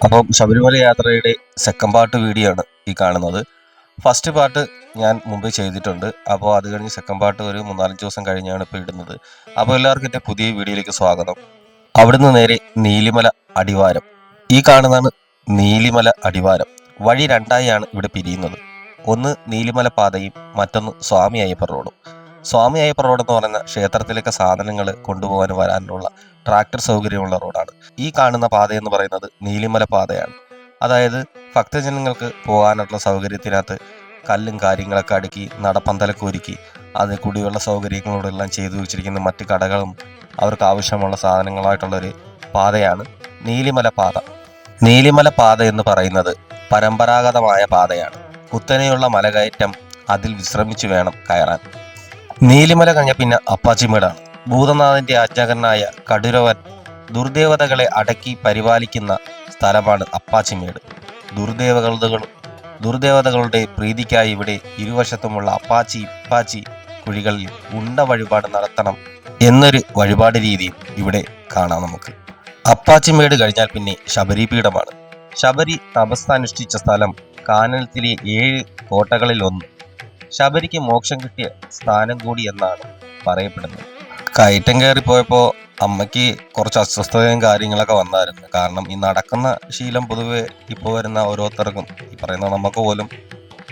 അപ്പം ശബരിമല യാത്രയുടെ second part video ആണ് ഈ കാണുന്നത്. ഫസ്റ്റ് പാർട്ട് ഞാൻ മുമ്പ് ചെയ്തിട്ടുണ്ട്. അപ്പോൾ അത് കഴിഞ്ഞ് സെക്കൻഡ് പാർട്ട് ഒരു മൂന്നാലഞ്ച് ദിവസം കഴിഞ്ഞാണ് ഇപ്പോൾ ഇടുന്നത്. അപ്പോൾ എല്ലാവർക്കും എന്റെ പുതിയ വീഡിയോയിലേക്ക് സ്വാഗതം. അവിടുന്ന് നേരെ നീലിമല അടിവാരം. ഈ കാണുന്നതാണ് നീലിമല അടിവാരം. വഴി രണ്ടായാണ് ഇവിടെ പിരിയുന്നത്. ഒന്ന് നീലിമല പാതയും മറ്റൊന്ന് സ്വാമി അയ്യപ്പ റോഡും. സ്വാമി അയ്യപ്പ റോഡ് എന്ന് പറയുന്ന ക്ഷേത്രത്തിലേക്ക് സാധനങ്ങൾ കൊണ്ടുപോകാൻ വരാനുള്ള ട്രാക്ടർ സൗകര്യമുള്ള റോഡാണ്. ഈ കാണുന്ന പാത എന്ന് പറയുന്നത് നീലിമല പാതയാണ്. അതായത് ഭക്തജനങ്ങൾക്ക് പോകാനുള്ള സൗകര്യത്തിനകത്ത് കല്ലും കാര്യങ്ങളൊക്കെ അടുക്കി നടപ്പന്തലൊക്കെ ഒരുക്കി അത് കുടിവെള്ള സൗകര്യങ്ങളോടെല്ലാം ചെയ്തു വെച്ചിരിക്കുന്ന മറ്റ് കടകളും അവർക്ക് ആവശ്യമുള്ള സാധനങ്ങളായിട്ടുള്ളൊരു പാതയാണ് നീലിമല പാത. നീലിമല പാത എന്ന് പറയുന്നത് പരമ്പരാഗതമായ പാതയാണ്. കുത്തനെയുള്ള മലകയറ്റം അതിൽ വിശ്രമിച്ചു വേണം കയറാൻ. നീലിമല കഴിഞ്ഞ പിന്നെ അപ്പാച്ചിമേടാണ്. ഭൂതനാഥന്റെ ആജ്ഞാകരനായ കടുരവൻ ദുർദേവതകളെ അടക്കി പരിപാലിക്കുന്ന സ്ഥലമാണ് അപ്പാച്ചിമേട്. ദുർദേവകളുടെ ദുർദേവതകളുടെ പ്രീതിക്കായി ഇവിടെ ഇരുവശത്തുമുള്ള അപ്പാച്ചി ഇപ്പാച്ചി കുഴികളിൽ ഉണ്ട വഴിപാട് നടത്തണം എന്നൊരു വഴിപാട് രീതിയും ഇവിടെ കാണാം നമുക്ക്. അപ്പാച്ചിമേട് കഴിഞ്ഞാൽ പിന്നെ ശബരി പീഠമാണ് ശബരി തപസ് അനുഷ്ഠിച്ച സ്ഥലം കാനനത്തിലെ ഏഴ് കോട്ടകളിൽ ഒന്ന് ശബരിക്ക് മോക്ഷം കിട്ടിയ സ്ഥാനം കൂടി എന്നാണ് പറയപ്പെടുന്നത്. കയറ്റം കയറി പോയപ്പോൾ അമ്മയ്ക്ക് കുറച്ച് അസ്വസ്ഥതയും കാര്യങ്ങളൊക്കെ വന്നായിരുന്നു. കാരണം ഈ നടക്കുന്ന ശീലം പൊതുവെ ഇപ്പോൾ വരുന്ന ഓരോരുത്തർക്കും ഈ പറയുന്ന നമുക്ക് പോലും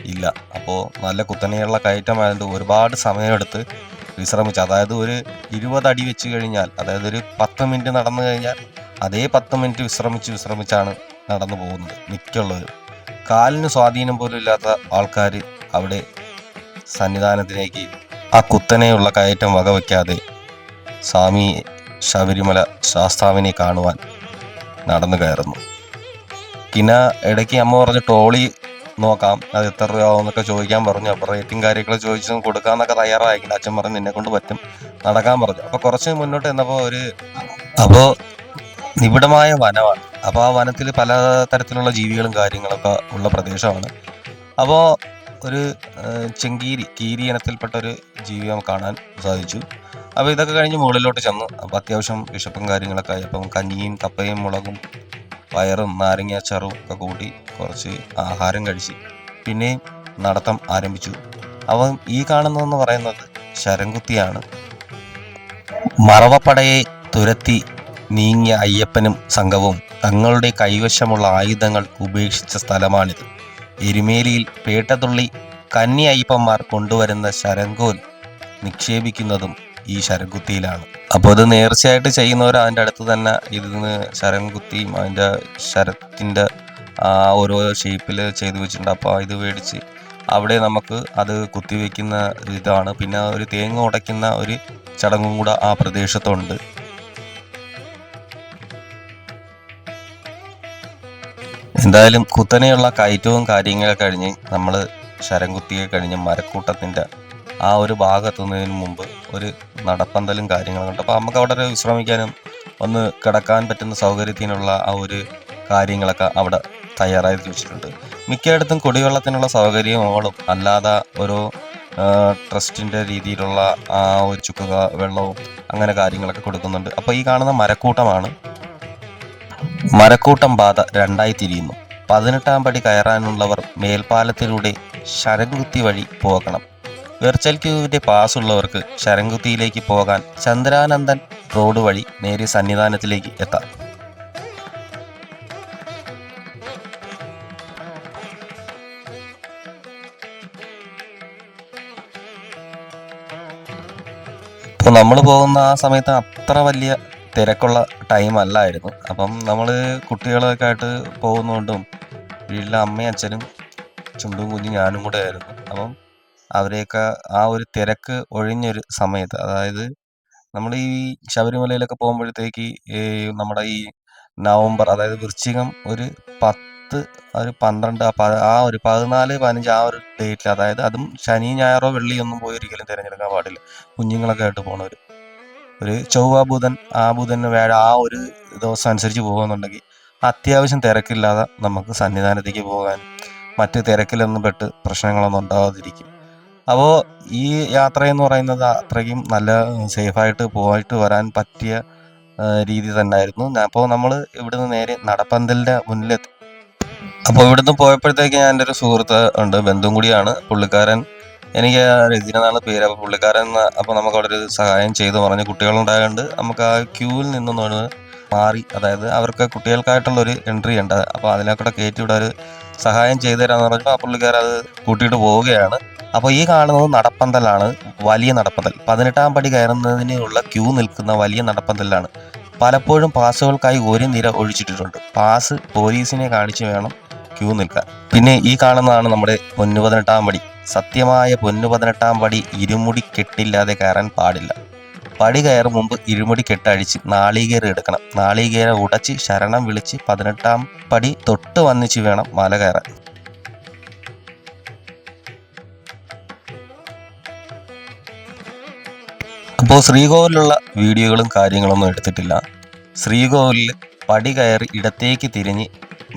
ഇല്ല. അപ്പോൾ നല്ല കുത്തനെയുള്ള കയറ്റമായതുകൊണ്ട് ഒരുപാട് സമയമെടുത്ത് വിശ്രമിച്ച് അതായത് ഒരു ഇരുപത് അടി വെച്ച് കഴിഞ്ഞാൽ അതായത് ഒരു പത്ത് മിനിറ്റ് നടന്നു കഴിഞ്ഞാൽ അതേ പത്ത് മിനിറ്റ് വിശ്രമിച്ച് വിശ്രമിച്ചാണ് നടന്നു പോകുന്നത് മിക്കുള്ളവർ കാലിന് സ്വാധീനം പോലും ഇല്ലാത്ത ആൾക്കാർ അവിടെ സന്നിധാനത്തിലേക്ക് ആ കുത്തനെയുള്ള കയറ്റം വകവയ്ക്കാതെ സ്വാമി ശബരിമല ശാസ്താവിനെ കാണുവാൻ നടന്നു കയറുന്നു. പിന്നെ ഇടയ്ക്ക് അമ്മ പറഞ്ഞ് ട്രോളി നോക്കാം അത് എത്ര രൂപയാവുമെന്നൊക്കെ ചോദിക്കാൻ പറഞ്ഞു. അപ്പോൾ റേറ്റിംഗ് കാര്യങ്ങളൊക്കെ ചോദിച്ചു കൊടുക്കാമെന്നൊക്കെ തയ്യാറായിക്കില്ല അച്ഛൻ പറഞ്ഞു നിന്നെ കൊണ്ട് പറ്റും. നടക്കാൻ പറഞ്ഞു. അപ്പോൾ കുറച്ച് മുന്നോട്ട് ചെന്നപ്പോൾ ഒരു അപ്പോൾ നിബിഡമായ വനമാണ്. അപ്പോൾ ആ വനത്തിൽ പല തരത്തിലുള്ള ജീവികളും കാര്യങ്ങളൊക്കെ ഉള്ള പ്രദേശമാണ്. അപ്പോൾ ഒരു ചെങ്കീരി കീരി ഇനത്തിൽപ്പെട്ട ഒരു ജീവി കാണാൻ സാധിച്ചു. അപ്പോൾ ഇതൊക്കെ കഴിഞ്ഞ് മുകളിലോട്ട് ചെന്നു. അപ്പോൾ അത്യാവശ്യം വിശപ്പും കാര്യങ്ങളൊക്കെ ആയി. അപ്പം കഞ്ഞിയും കപ്പയും മുളകും പയറും നാരങ്ങ അച്ചാറും ഒക്കെ കൂട്ടി കുറച്ച് ആഹാരം കഴിച്ച് പിന്നെ നടത്തം ആരംഭിച്ചു. അവൻ ഈ കാണുന്നതെന്ന് പറയുന്നത് ശരംകുത്തിയാണ്. മറവപ്പടയെ തുരത്തി നീങ്ങിയ അയ്യപ്പനും സംഘവും തങ്ങളുടെ കൈവശമുള്ള ആയുധങ്ങൾ ഉപേക്ഷിച്ച സ്ഥലമാണിത്. എരുമേലിയിൽ പേട്ടതുള്ളി കന്നി അയ്യപ്പന്മാർ കൊണ്ടുവരുന്ന ശരങ്കോൽ നിക്ഷേപിക്കുന്നതും ഈ ശരംകുത്തിയിലാണ് അപ്പോൾ അത് നേർച്ചയായിട്ട് ചെയ്യുന്നവർ അതിന്റെ അടുത്ത് തന്നെ ഇതിന് ശരംകുത്തിയും അതിന്റെ ശരത്തിന്റെ ഓരോ ഷേപ്പിൽ ചെയ്തു വെച്ചിട്ടുണ്ട്. അപ്പോൾ ഇത് മേടിച്ച് അവിടെ നമുക്ക് അത് കുത്തിവെക്കുന്ന ഇതാണ്. പിന്നെ ഒരു തേങ്ങ ഉടയ്ക്കുന്ന ഒരു ചടങ്ങും കൂടെ ആ പ്രദേശത്തുണ്ട്. എന്തായാലും കുത്തനെയുള്ള കയറ്റവും കാര്യങ്ങളൊക്കെ കഴിഞ്ഞ് നമ്മൾ ശരംകുത്തിയെ കഴിഞ്ഞ് മരക്കൂട്ടത്തിന്റെ ആ ഒരു ഭാഗത്തുന്നതിന് മുമ്പ് ഒരു നടപ്പന്തലും കാര്യങ്ങളും ഉണ്ട്. അപ്പോൾ നമുക്ക് അവിടെ ഒരു വിശ്രമിക്കാനും ഒന്ന് കിടക്കാൻ പറ്റുന്ന സൗകര്യത്തിനുള്ള ആ ഒരു കാര്യങ്ങളൊക്കെ അവിടെ തയ്യാറായി വെച്ചിട്ടുണ്ട്. മിക്കയിടത്തും കുടിവെള്ളത്തിനുള്ള സൗകര്യങ്ങളും അല്ലാതെ ഒരു ട്രസ്റ്റിന്റെ രീതിയിലുള്ള ആ ഒരു ചുക്കുക വെള്ളവും അങ്ങനെ കാര്യങ്ങളൊക്കെ കൊടുക്കുന്നുണ്ട്. അപ്പോൾ ഈ കാണുന്ന മരക്കൂട്ടമാണ് മരക്കൂട്ടം പാത രണ്ടായി തിരിയുന്നു. പതിനെട്ടാം പടി കയറാനുള്ളവർ മേൽപ്പാലത്തിലൂടെ ശരംകുത്തി വഴി പോകണം. വെർച്വൽ ക്യൂവിന്റെ പാസ് ഉള്ളവർക്ക് ശരംകുത്തിയിലേക്ക് പോകാൻ ചന്ദ്രാനന്ദൻ റോഡ് വഴി നേരെ സന്നിധാനത്തിലേക്ക് എത്താം. ഇപ്പോൾ നമ്മൾ പോകുന്ന ആ സമയത്ത് അത്ര വലിയ തിരക്കുള്ള ടൈം അല്ലായിരുന്നു. അപ്പം നമ്മൾ കുട്ടികളൊക്കെ ആയിട്ട് പോകുന്നതുകൊണ്ടും വീട്ടിലെ അമ്മയും അച്ഛനും ചുണ്ടും കുഞ്ഞും ഞാനും കൂടെ ആയിരുന്നു. അപ്പം അവരെയൊക്കെ ആ ഒരു തിരക്ക് ഒഴിഞ്ഞൊരു സമയത്ത് അതായത് നമ്മൾ ഈ ശബരിമലയിലൊക്കെ പോകുമ്പോഴത്തേക്ക് ഈ നമ്മുടെ ഈ നവംബർ അതായത് വൃശ്ചികം ഒരു പത്ത് ഒരു പന്ത്രണ്ട് ആ ഒരു പതിനാല് പതിനഞ്ച് ആ ഒരു ഡേറ്റിൽ അതായത് അതും ശനി ഞായറോ വെള്ളിയൊന്നും പോയി ഒരിക്കലും തിരഞ്ഞെടുക്കാൻ പാടില്ല. കുഞ്ഞുങ്ങളൊക്കെ ആയിട്ട് പോണവർ ഒരു ചൊവ്വ ബുധൻ ആ ബുധൻ വേഴ ആ ഒരു ദിവസം അനുസരിച്ച് പോകുന്നുണ്ടെങ്കിൽ അത്യാവശ്യം തിരക്കില്ലാതെ നമുക്ക് സന്നിധാനത്തേക്ക് പോകാൻ മറ്റ് തിരക്കിലൊന്നും പെട്ട് പ്രശ്നങ്ങളൊന്നും ഉണ്ടാകാതിരിക്കും അപ്പോൾ ഈ യാത്ര എന്ന് പറയുന്നത് അത്രയ്ക്കും നല്ല സേഫായിട്ട് പോയിട്ട് വരാൻ പറ്റിയ രീതി തന്നെയായിരുന്നു അപ്പോൾ നമ്മൾ ഇവിടുന്ന് നേരെ നടപ്പന്തലിന്റെ മുന്നിലെത്തി. അപ്പോൾ ഇവിടുന്ന് പോയപ്പോഴത്തേക്ക് ഞാൻ എന്റെ ഒരു സുഹൃത്ത് ഉണ്ട് ബന്ധുവും കൂടിയാണ്. പുള്ളിക്കാരൻ എനിക്ക് രജിന എന്നാണ് പേര്. അപ്പോൾ പുള്ളിക്കാരൻ അപ്പോൾ നമുക്ക് അവിടെ ഒരു സഹായം ചെയ്തു പറഞ്ഞു. കുട്ടികളുണ്ടായതുകൊണ്ട് നമുക്ക് ആ ക്യൂവിൽ നിന്നൊന്ന് മാറി അതായത് അവർക്ക് കുട്ടികൾക്കായിട്ടുള്ള ഒരു എൻട്രി ഉണ്ട്. അപ്പോൾ അതിനെക്കൂടെ കയറ്റി ഇവിടെ ഒരു സഹായം ചെയ്തു തരാമെന്ന് പറഞ്ഞപ്പോൾ ആ പുള്ളിക്കാരൻ കൂട്ടിയിട്ട് പോവുകയാണ്. അപ്പോൾ ഈ കാണുന്നത് നടപ്പന്തലാണ് വലിയ നടപ്പന്തൽ. പതിനെട്ടാം പടി കയറുന്നതിനുള്ള ക്യൂ നിൽക്കുന്ന വലിയ നടപ്പന്തലാണ്. പലപ്പോഴും പാസുകൾക്കായി ഒരു നിര ഒഴിച്ചിട്ടിട്ടുണ്ട്. പാസ് പോലീസിനെ കാണിച്ച് വേണം ക്യൂ നിൽക്കാൻ. പിന്നെ ഈ കാണുന്നതാണ് നമ്മുടെ പൊന്നു പതിനെട്ടാം പടി. സത്യമായ പൊന്നു പതിനെട്ടാം പടി ഇരുമുടി കെട്ടില്ലാതെ കയറാൻ പാടില്ല. പടി കയറും മുമ്പ് ഇരുമുടി കെട്ടഴിച്ച് നാളികേര എടുക്കണം. നാളികേര ഉടച്ച് ശരണം വിളിച്ച് പതിനെട്ടാം പടി തൊട്ട് വന്നിച്ച് വേണം മല കയറാൻ. അപ്പോൾ ശ്രീകോവിലുള്ള വീഡിയോകളും കാര്യങ്ങളൊന്നും എടുത്തിട്ടില്ല. ശ്രീകോവിലിൽ പടി കയറി ഇടത്തേക്ക് തിരിഞ്ഞ്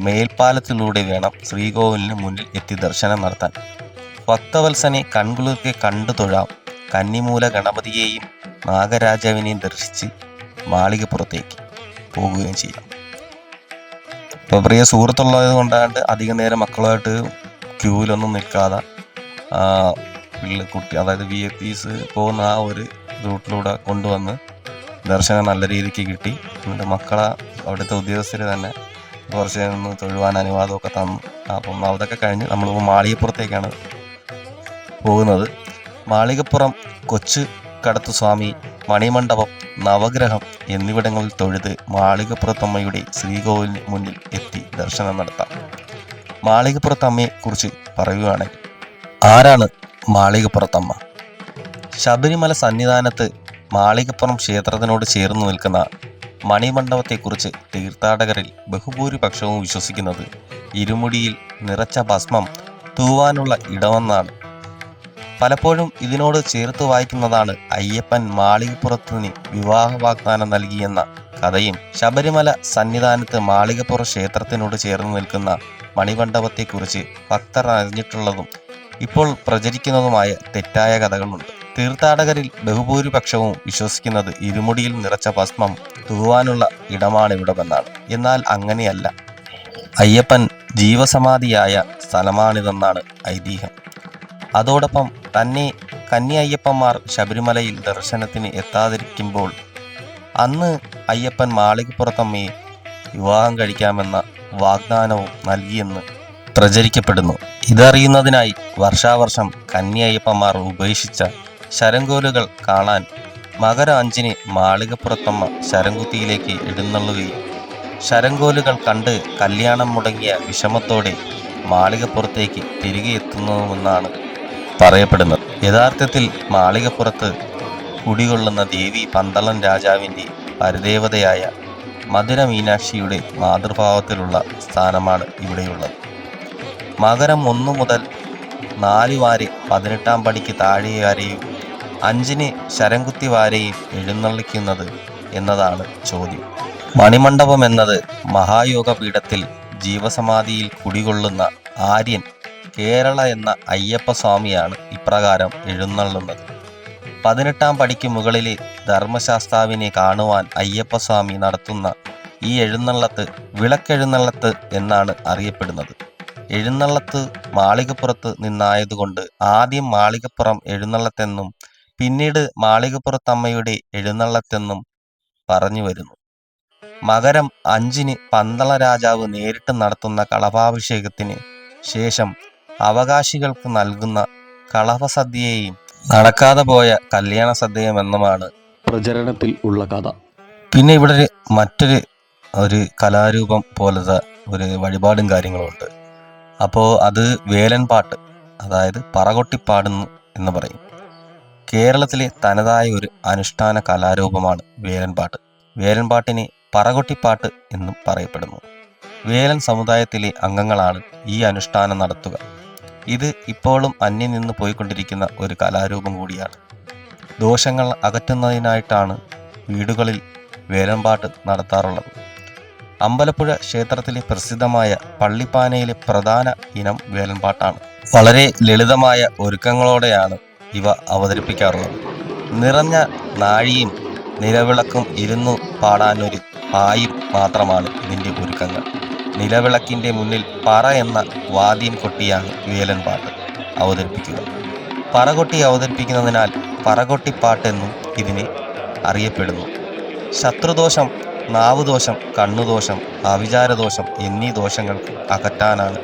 മേൽപ്പാലത്തിലൂടെ വേണം ശ്രീകോവിലിന് മുന്നിൽ എത്തി ദർശനം നടത്താൻ. ഭക്തവത്സനെ കൺകുളിർക്കെ കണ്ടു തൊഴാം. കന്നിമൂല ഗണപതിയെയും നാഗരാജാവിനെയും ദർശിച്ച് മാളികപ്പുറത്തേക്ക് പോകുകയും ചെയ്യാം. ഇപ്പോൾ പ്രിയ സുഹൃത്തുള്ളത് കൊണ്ടാണ്ട് അധികം നേരം മക്കളുമായിട്ട് ക്യൂവിലൊന്നും നിൽക്കാതെ കുട്ടി അതായത് വി എ പീസ് പോകുന്ന ആ ഒരു റൂട്ടിലൂടെ കൊണ്ടുവന്ന് ദർശനം നല്ല രീതിക്ക് കിട്ടി. എന്നിട്ട് മക്കളെ അവിടുത്തെ ഉദ്യോഗസ്ഥർ തന്നെ കുറച്ച് നിന്ന് തൊഴുവാൻ അനുവാദമൊക്കെ തന്നു. അപ്പം അതൊക്കെ കഴിഞ്ഞ് നമ്മളിപ്പോൾ മാളികപ്പുറത്തേക്കാണ് പോകുന്നത്. മാളികപ്പുറം കൊച്ചു കടത്തു സ്വാമി മണിമണ്ഡപം നവഗ്രഹം എന്നിവിടങ്ങളിൽ തൊഴുത് മാളികപ്പുറത്തമ്മയുടെ ശ്രീകോവിലിന് മുന്നിൽ എത്തി ദർശനം നടത്താം. മാളികപ്പുറത്തമ്മയെ കുറിച്ച് പറയുകയാണെങ്കിൽ ആരാണ് മാളികപ്പുറത്തമ്മ? ശബരിമല സന്നിധാനത്ത് മാളികപ്പുറം ക്ഷേത്രത്തിനോട് ചേർന്ന് നിൽക്കുന്ന മണിമണ്ഡപത്തെക്കുറിച്ച് തീർത്ഥാടകരിൽ ബഹുഭൂരിപക്ഷവും വിശ്വസിക്കുന്നത് ഇരുമുടിയിൽ നിറച്ച ഭസ്മം തൂവാനുള്ള ഇടമെന്നാണ്. പലപ്പോഴും ഇതിനോട് ചേർത്ത് വായിക്കുന്നതാണ് അയ്യപ്പൻ മാളികപ്പുറത്തിന് വിവാഹ വാഗ്ദാനം നൽകിയെന്ന കഥയും. ശബരിമല സന്നിധാനത്ത് മാളികപ്പുറ ക്ഷേത്രത്തിനോട് ചേർന്ന് നിൽക്കുന്ന മണിമണ്ഡപത്തെക്കുറിച്ച് ഭക്തർ അറിഞ്ഞിട്ടുള്ളതും ഇപ്പോൾ പ്രചരിക്കുന്നതുമായ തെറ്റായ കഥകളുണ്ട്. തീർത്ഥാടകരിൽ ബഹുഭൂരിപക്ഷവും വിശ്വസിക്കുന്നത് ഇരുമുടിയിൽ നിറച്ച ഭസ്മം തൂവാനുള്ള ഇടമാണിവിടമെന്നാണ്. എന്നാൽ അങ്ങനെയല്ല. അയ്യപ്പൻ ജീവസമാധിയായ സ്ഥലമാണിതെന്നാണ് ഐതിഹ്യം. അതോടൊപ്പം തന്നെ കന്നി അയ്യപ്പന്മാർ ശബരിമലയിൽ ദർശനത്തിന് എത്താതിരിക്കുമ്പോൾ അന്ന് അയ്യപ്പൻ മാളികപ്പുറത്തമ്മയെ വിവാഹം കഴിക്കാമെന്ന വാഗ്ദാനവും നൽകിയെന്ന് പ്രചരിക്കപ്പെടുന്നു. ഇതറിയുന്നതിനായി വർഷാവർഷം കന്നി അയ്യപ്പന്മാർ ഉപേക്ഷിച്ച ശരംകോലുകൾ കാണാൻ മകര അഞ്ചിന് മാളികപ്പുറത്തമ്മ ശരംകുത്തിയിലേക്ക് എഴുന്നള്ളുകയും ശരംകോലുകൾ കണ്ട് കല്യാണം മുടങ്ങിയ വിഷമത്തോടെ മാളികപ്പുറത്തേക്ക് തിരികെ എത്തുന്നുവെന്നാണ് പറയപ്പെടുന്നത്. യഥാർത്ഥത്തിൽ മാളികപ്പുറത്ത് കുടികൊള്ളുന്ന ദേവി പന്തളം രാജാവിന്റെ പരദേവതയായ മധുര മീനാക്ഷിയുടെ മാതൃഭാവത്തിലുള്ള സ്ഥാനമാണ് ഇവിടെയുള്ളത്. മകരം ഒന്നു മുതൽ നാല് വാരി പതിനെട്ടാം പടിക്ക് താഴെ വരെയും അഞ്ചിന് ശരംകുത്തി വാരയിൽ എഴുന്നള്ളിക്കുന്നത് എന്നതാണ് ചോദ്യം. മണിമണ്ഡപം എന്നത് മഹായോഗ പീഠത്തിൽ ജീവസമാധിയിൽ കുടികൊള്ളുന്ന ആര്യൻ കേരള എന്ന അയ്യപ്പസ്വാമിയാണ് ഇപ്രകാരം എഴുന്നള്ളുന്നത്. പതിനെട്ടാം പടിക്ക് മുകളിലെ ധർമ്മശാസ്താവിനെ കാണുവാൻ അയ്യപ്പസ്വാമി നടത്തുന്ന ഈ എഴുന്നള്ളത്ത് വിളക്കെഴുന്നള്ളത്ത് എന്നാണ് അറിയപ്പെടുന്നത്. എഴുന്നള്ളത്ത് മാളികപ്പുറത്ത് നിന്നായതുകൊണ്ട് ആദ്യം മാളികപ്പുറം എഴുന്നള്ളത്തെന്നും പിന്നീട് മാളികപ്പുറത്തമ്മയുടെ എഴുന്നള്ളത്തെന്നും പറഞ്ഞു വരുന്നു. മകരം അഞ്ചിന് പന്തള രാജാവ് നേരിട്ട് നടത്തുന്ന കളഭാഭിഷേകത്തിന് ശേഷം അവകാശികൾക്ക് നൽകുന്ന കളഭസദ്യയെയും നടക്കാതെ പോയ കല്യാണ സദ്യയുമെന്നുമാണ് പ്രചരണത്തിൽ ഉള്ള കഥ. പിന്നെ ഇവിടെ ഒരു മറ്റൊരു ഒരു കലാരൂപം പോലത്തെ ഒരു വഴിപാടും കാര്യങ്ങളുമുണ്ട് അപ്പോൾ അത് വേലൻപാട്ട് അതായത് പറകൊട്ടിപ്പാടുന്നു എന്ന് പറയും. കേരളത്തിലെ തനതായ ഒരു അനുഷ്ഠാന കലാരൂപമാണ് വേലൻപാട്ട്. വേലൻപാട്ടിനെ പറകൊട്ടിപ്പാട്ട് എന്നും പറയപ്പെടുന്നു. വേലൻ സമുദായത്തിലെ അംഗങ്ങളാണ് ഈ അനുഷ്ഠാനം നടത്തുക. ഇത് ഇപ്പോഴും അന്യം നിന്ന് പോയിക്കൊണ്ടിരിക്കുന്ന ഒരു കലാരൂപം കൂടിയാണ്. ദോഷങ്ങൾ അകറ്റുന്നതിനായിട്ടാണ് വീടുകളിൽ വേലൻപാട്ട് നടത്താറുള്ളത്. അമ്പലപ്പുഴ ക്ഷേത്രത്തിലെ പ്രസിദ്ധമായ പള്ളിപ്പാനയിലെ പ്രധാന ഇനം വേലൻപാട്ടാണ്. വളരെ ലളിതമായ ഒരുക്കങ്ങളോടെയാണ് ഇവ അവതരിപ്പിക്കാറുള്ളത്. നിറഞ്ഞ നാഴിയും നിലവിളക്കും ഇരുന്നു പാടാനൊരു പായും മാത്രമാണ് ഇതിന്റെ ഒരുക്കങ്ങൾ. നിലവിളക്കിന്റെ മുന്നിൽ പറ എന്ന വാദ്യം കൊട്ടിയാണ് വേലൻ പാട്ട് അവതരിപ്പിക്കുക. പറകൊട്ടി അവതരിപ്പിക്കുന്നതിനാൽ പറകൊട്ടിപ്പാട്ടെന്നും ഇതിനെ അറിയപ്പെടുന്നു. ശത്രുദോഷം നാവുദോഷം കണ്ണുദോഷം അവിചാരദോഷം എന്നീ ദോഷങ്ങൾ അകറ്റാനാണ്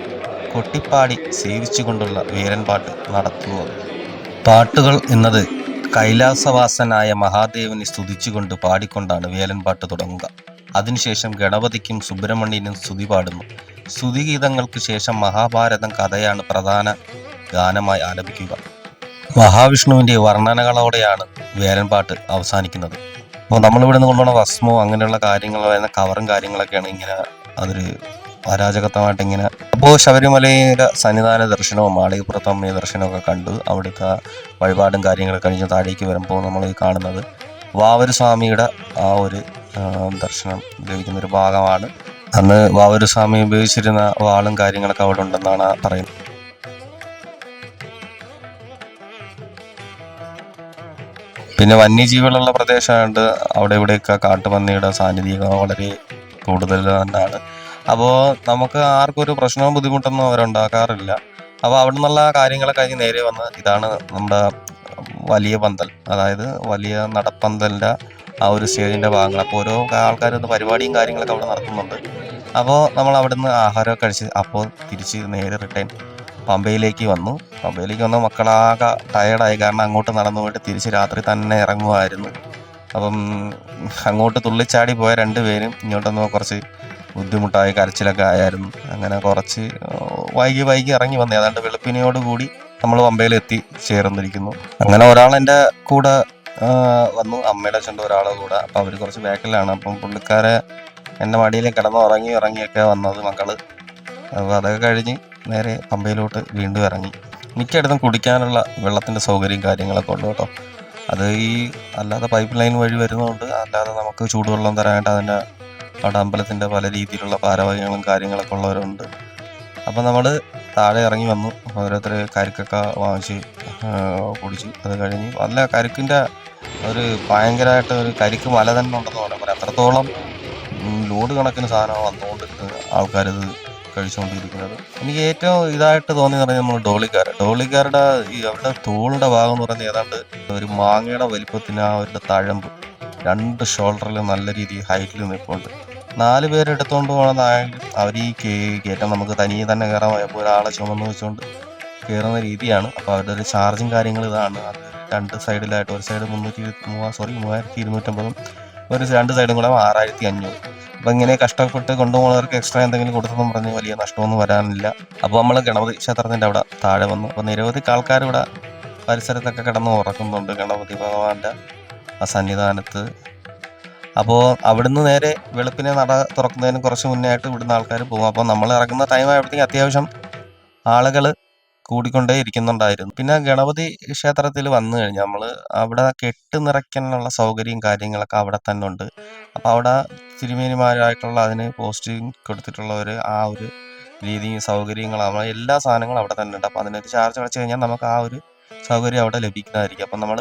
കൊട്ടിപ്പാടി സേവിച്ചുകൊണ്ടുള്ള വേലൻപാട്ട് നടത്തുന്നത്. പാട്ടുകൾ എന്നത് കൈലാസവാസനായ മഹാദേവനെ സ്തുതിച്ചുകൊണ്ട് പാടിക്കൊണ്ടാണ് വേലൻപാട്ട് തുടങ്ങുക. അതിനുശേഷം ഗണപതിക്കും സുബ്രഹ്മണ്യനും സ്തുതി പാടുന്നു. സ്തുതിഗീതങ്ങൾക്ക് ശേഷം മഹാഭാരതം കഥയാണ് പ്രധാന ഗാനമായി ആലപിക്കുക. മഹാവിഷ്ണുവിന്റെ വർണനകളോടെയാണ് വേലൻപാട്ട് അവസാനിക്കുന്നത്. അപ്പോൾ നമ്മളിവിടെ നിന്ന് കൊണ്ടുപോകുന്ന ഭസ്മോ അങ്ങനെയുള്ള കാര്യങ്ങൾ കവറും കാര്യങ്ങളൊക്കെയാണ് ഇങ്ങനെ അതൊരു അരാജകത്വമായിട്ട് ഇങ്ങനെ അപ്പോൾ ശബരിമലയുടെ സന്നിധാന ദർശനവും മാളികപ്പുറത്തമ്മ ദർശനവും ദർശനമൊക്കെ കണ്ടു. അവിടുത്തെ വഴിപാടും കാര്യങ്ങളൊക്കെ കഴിഞ്ഞ് താഴേക്ക് വരുമ്പോൾ നമ്മൾ ഈ കാണുന്നത് വാവരുസ്വാമിയുടെ ആ ഒരു ദർശനം ലഭിക്കുന്ന ഒരു ഭാഗമാണ്. അന്ന് വാവരുസ്വാമി ഉപയോഗിച്ചിരുന്ന വാളും കാര്യങ്ങളൊക്കെ അവിടെ ഉണ്ടെന്നാണ് പറയുന്നത്. പിന്നെ വന്യജീവികളുള്ള പ്രദേശമായിട്ട് അവിടെ ഇവിടെയൊക്കെ കാട്ടുപന്നിയുടെ സാന്നിധ്യം വളരെ കൂടുതൽ തന്നെയാണ്. അപ്പോൾ നമുക്ക് ആർക്കും ഒരു പ്രശ്നവും ബുദ്ധിമുട്ടൊന്നും അവരുണ്ടാക്കാറില്ല അപ്പോൾ അവിടെ നിന്നുള്ള കാര്യങ്ങളൊക്കെ കഴിഞ്ഞ് നേരെ വന്ന് ഇതാണ് നമ്മുടെ വലിയ പന്തൽ. അതായത് വലിയ നടപ്പന്തലിന്റെ ആ ഒരു സ്റ്റേജിന്റെ ഭാഗങ്ങൾ അപ്പോൾ ഓരോ ആൾക്കാരും പരിപാടിയും കാര്യങ്ങളൊക്കെ അവിടെ നടത്തുന്നുണ്ട്. അപ്പോൾ നമ്മൾ അവിടെ നിന്ന് ആഹാരമൊക്കെ കഴിച്ച് അപ്പോൾ തിരിച്ച് നേരെ റിട്ടേൺ പമ്പയിലേക്ക് വന്നു. പമ്പയിലേക്ക് വന്ന മക്കളാകെ ടയേർഡായി കാരണം അങ്ങോട്ട് നടന്നു പോയിട്ട് തിരിച്ച് രാത്രി തന്നെ ഇറങ്ങുമായിരുന്നു അപ്പം അങ്ങോട്ട് തുള്ളിച്ചാടി പോയ രണ്ടുപേരും ഇങ്ങോട്ടൊന്ന് കുറച്ച് ബുദ്ധിമുട്ടായി കരച്ചിലൊക്കെ ആയായിരുന്നു. അങ്ങനെ കുറച്ച് വൈകി വൈകി ഇറങ്ങി വന്നു. ഏതാണ്ട് വെളുപ്പിനെയോട് കൂടി നമ്മൾ പമ്പയിൽ എത്തി ചേർന്നിരിക്കുന്നു. അങ്ങനെ ഒരാൾ എന്റെ കൂടെ വന്നു. അമ്മയുടെ അച്ഛന്റെ ഒരാളെ കൂടെ. അപ്പോൾ അവർ കുറച്ച് ബാക്കിലാണ്. അപ്പം പുള്ളിക്കാരെ എന്റെ മടിയിൽ കിടന്ന് ഉറങ്ങി ഇറങ്ങിയൊക്കെ വന്നത് മക്കൾ. അപ്പോൾ അതൊക്കെ കഴിഞ്ഞ് നേരെ പമ്പയിലോട്ട് വീണ്ടും ഇറങ്ങി. മിക്കയിടത്തും കുടിക്കാനുള്ള വെള്ളത്തിന്റെ സൗകര്യം കാര്യങ്ങളൊക്കെ ഉണ്ട് കേട്ടോ. അത് ഈ അല്ലാതെ പൈപ്പ് ലൈൻ വഴി വരുന്നതുകൊണ്ട് അല്ലാതെ നമുക്ക് ചൂടുവെള്ളം തരാനായിട്ട് അതിന്റെ അവിടെ അമ്പലത്തിന്റെ പല രീതിയിലുള്ള ഭാരവാഹികളും കാര്യങ്ങളൊക്കെ ഉള്ളവരുണ്ട്. അപ്പം നമ്മൾ താഴെ ഇറങ്ങി വന്നു. ഓരോരുത്തർ കരിക്കൊക്കെ വാങ്ങിച്ച് കുടിച്ച് അത് കഴിഞ്ഞ് നല്ല കരിക്കിന്റെ ഒരു ഭയങ്കരമായിട്ട് ഒരു കരിക്ക് മല തന്നെ ഉണ്ടെന്ന് പറയാം. അത്രത്തോളം ലോഡ് കണക്കിന് സാധനമാണ് വന്നുകൊണ്ട് ആൾക്കാരിത് കഴിച്ചുകൊണ്ടിരിക്കുന്നത് എനിക്ക് ഏറ്റവും ഇതായിട്ട് തോന്നിയെന്ന് പറഞ്ഞാൽ നമ്മൾ ഡോളിക്കാർ ഡോളിക്കാരുടെ ഈ അവരുടെ തോളിന്റെ ഭാഗം എന്ന് പറഞ്ഞാൽ ഏതാണ്ട് ഒരു മാങ്ങയുടെ വലിപ്പത്തിന് ആ അവരുടെ തഴമ്പ് രണ്ട് ഷോൾഡറിൽ നല്ല രീതിയിൽ ഹൈറ്റിൽ നിൽപ്പുണ്ട്. നാല് പേരെടുത്തോണ്ട് പോകുന്നതായാലും അവർ ഈ കയറ്റം നമുക്ക് തനിയെ തന്നെ കയറാൻ പോയപ്പോൾ ഒരാളെ ചുമന്ന് വെച്ചുകൊണ്ട് കയറുന്ന രീതിയാണ്. അപ്പോൾ അവരുടെ ഒരു ചാർജും കാര്യങ്ങൾ ഇതാണ്. രണ്ട് സൈഡിലായിട്ട് ഒരു സൈഡ് മുന്നൂറ്റി മൂവാ സോറി മൂവായിരത്തി ഇരുന്നൂറ്റമ്പതും ഒരു രണ്ട് സൈഡും കൂടെ ആറായിരത്തി അഞ്ഞൂറ്. അപ്പോൾ ഇങ്ങനെ കഷ്ടപ്പെട്ട് കൊണ്ടുപോകുന്നവർക്ക് എക്സ്ട്രാ എന്തെങ്കിലും കൊടുത്തെന്നും പറഞ്ഞ് വലിയ നഷ്ടമൊന്നും വരാനില്ല. അപ്പോൾ നമ്മൾ ഗണപതി ക്ഷേത്രത്തിന്റെ അവിടെ താഴെ വന്നു. അപ്പോൾ നിരവധി ആൾക്കാർ ഇവിടെ പരിസരത്തൊക്കെ കിടന്ന് ഉറക്കുന്നുണ്ട് ഗണപതി ഭഗവാന്റെ ആ സന്നിധാനത്ത്. അപ്പോൾ അവിടുന്ന് നേരെ വെളുപ്പിനെ നട തുറക്കുന്നതിന് കുറച്ച് മുന്നേ ആയിട്ട് ഇവിടുന്ന് ആൾക്കാർ പോകും. അപ്പോൾ നമ്മൾ ഇറങ്ങുന്ന ടൈം ആയപ്പോഴത്തേക്കും അത്യാവശ്യം ആളുകൾ കൂടിക്കൊണ്ടേ ഇരിക്കുന്നുണ്ടായിരുന്നു. പിന്നെ ഗണപതി ക്ഷേത്രത്തിൽ വന്നു കഴിഞ്ഞാൽ നമ്മൾ അവിടെ കെട്ട് നിറയ്ക്കാനുള്ള സൗകര്യം കാര്യങ്ങളൊക്കെ അവിടെ തന്നെ ഉണ്ട്. അപ്പോൾ അവിടെ തിരുമേനിമാരായിട്ടുള്ള അതിന് പോസ്റ്റിംഗ് കൊടുത്തിട്ടുള്ളവർ ആ ഒരു രീതിയും സൗകര്യങ്ങളും അവിടെ എല്ലാ സാധനങ്ങളും അവിടെ തന്നെ ഉണ്ട്. അപ്പോൾ അതിനൊരു ചാർജ് അടച്ചു കഴിഞ്ഞാൽ നമുക്ക് ആ ഒരു സൗകര്യം അവിടെ ലഭിക്കുന്നതായിരിക്കും. അപ്പം നമ്മൾ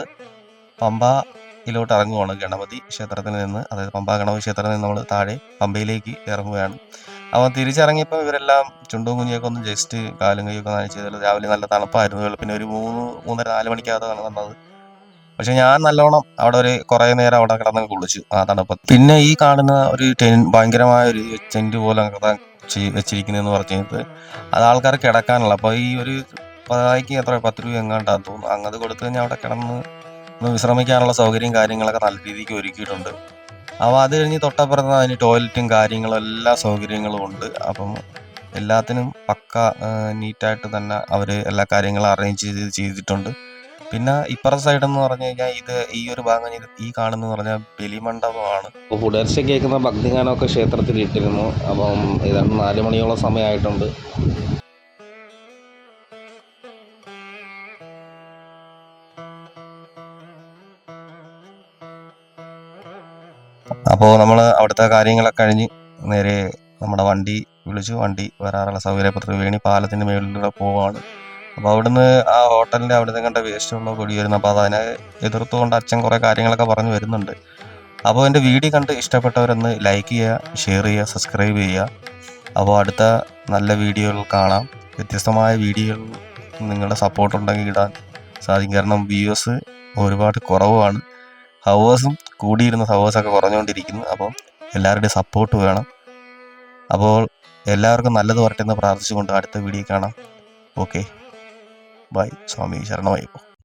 പമ്പയിലോട്ട് ഇറങ്ങുവാണ് ഗണപതി ക്ഷേത്രത്തിൽ നിന്ന്. അതായത് പമ്പ ഗണപതി ക്ഷേത്രത്തിൽ നിന്ന് നമ്മൾ താഴെ പമ്പയിലേക്ക് ഇറങ്ങുകയാണ്. അവൻ തിരിച്ചിറങ്ങിയപ്പോൾ ഇവരെല്ലാം ചുണ്ടും കുഞ്ഞിയൊക്കെ ഒന്ന് ജസ്റ്റ് കാലും കൈയൊക്കെ നനച്ച് രാവിലെ നല്ല തണുപ്പായിരുന്നു. പിന്നെ ഒരു മൂന്ന് മൂന്നര നാല് മണിക്കകത്താണ് വന്നത് പക്ഷെ ഞാൻ നല്ലോണം അവിടെ ഒരു കുറേ നേരം അവിടെ കിടന്ന് കുളിച്ചു ആ തണുപ്പ്. പിന്നെ ഈ കാണുന്ന ഒരു ടെൻ ഭയങ്കരമായ ഒരു ടെന്റ് പോലെ വെച്ചിരിക്കുന്നതെന്ന് വെച്ചിരിക്കുന്നതെന്ന് പറഞ്ഞത് അത് ആൾക്കാർ കിടക്കാനുള്ള. അപ്പോൾ ഈ ഒരു പതായിക്ക് എത്ര പത്ത് രൂപ എങ്ങാണ്ടാന്ന് തോന്നുന്നു. അങ്ങത് കൊടുത്തു കഴിഞ്ഞാൽ അവിടെ കിടന്ന് വിശ്രമിക്കാനുള്ള സൗകര്യം കാര്യങ്ങളൊക്കെ നല്ല രീതിക്ക് ഒരുക്കിയിട്ടുണ്ട്. അപ്പോൾ അത് കഴിഞ്ഞ് തൊട്ടപ്പുറത്ത് അതിന് ടോയ്ലറ്റും കാര്യങ്ങളും എല്ലാ സൗകര്യങ്ങളും ഉണ്ട്. അപ്പം എല്ലാത്തിനും പക്ക നീറ്റായിട്ട് തന്നെ അവർ എല്ലാ കാര്യങ്ങളും അറേഞ്ച് ചെയ്ത് ചെയ്തിട്ടുണ്ട്. പിന്നെ ഇപ്പുറത്തെ സൈഡ് എന്ന് പറഞ്ഞു കഴിഞ്ഞാൽ ഇത് ഈ ഒരു ഭാഗം ഈ കാണുന്ന പറഞ്ഞാൽ ബലിമണ്ഡപമാണ്. പുലർച്ചെ കേൾക്കുന്ന ഭക്തിഗാനമൊക്കെ ക്ഷേത്രത്തിൽ ഇട്ടിരുന്നു. അപ്പം ഇതാണ് നാല് മണിയോളം സമയമായിട്ടുണ്ട്. അപ്പോൾ നമ്മൾ അവിടുത്തെ കാര്യങ്ങളൊക്കെ കഴിഞ്ഞ് നേരെ നമ്മുടെ വണ്ടി വിളിച്ചു വണ്ടി വരാറുള്ള സൗകര്യപത്ര വേണി പാലത്തിന്റെ മേളിലൂടെ പോവാണ്. അപ്പോൾ അവിടുന്ന് ആ ഹോട്ടലിന്റെ അവിടുന്ന് കണ്ട വേസ്റ്റുള്ള പൊടി വരുന്നു. അപ്പോൾ അതിനെ എതിർത്തുകൊണ്ട് അച്ഛൻ കുറേ കാര്യങ്ങളൊക്കെ പറഞ്ഞു വരുന്നുണ്ട്. അപ്പോൾ എന്റെ വീഡിയോ കണ്ട് ഇഷ്ടപ്പെട്ടവരൊന്ന് ലൈക്ക് ചെയ്യുക ഷെയർ ചെയ്യുക സബ്സ്ക്രൈബ് ചെയ്യുക. അപ്പോൾ അടുത്ത നല്ല വീഡിയോകൾ കാണാം. വ്യത്യസ്തമായ വീഡിയോകൾ നിങ്ങളുടെ സപ്പോർട്ട് ഉണ്ടെങ്കിൽ ഇടാൻ സാധിക്കും. കാരണം വ്യൂവേഴ്സ് ഒരുപാട് കുറവാണ്. ഹവേഴ്സും കൂടിയിരുന്ന സവേഴ്സൊക്കെ കുറഞ്ഞുകൊണ്ടിരിക്കുന്നു. അപ്പം എല്ലാവരുടെയും സപ്പോർട്ട് വേണം. അപ്പോൾ എല്ലാവർക്കും നല്ലത് വരട്ടെ എന്ന് പ്രാർത്ഥിച്ചുകൊണ്ട് അടുത്ത വീഡിയോ കാണാം. Okay bye Swami ശരണമയ്യപ്പോ.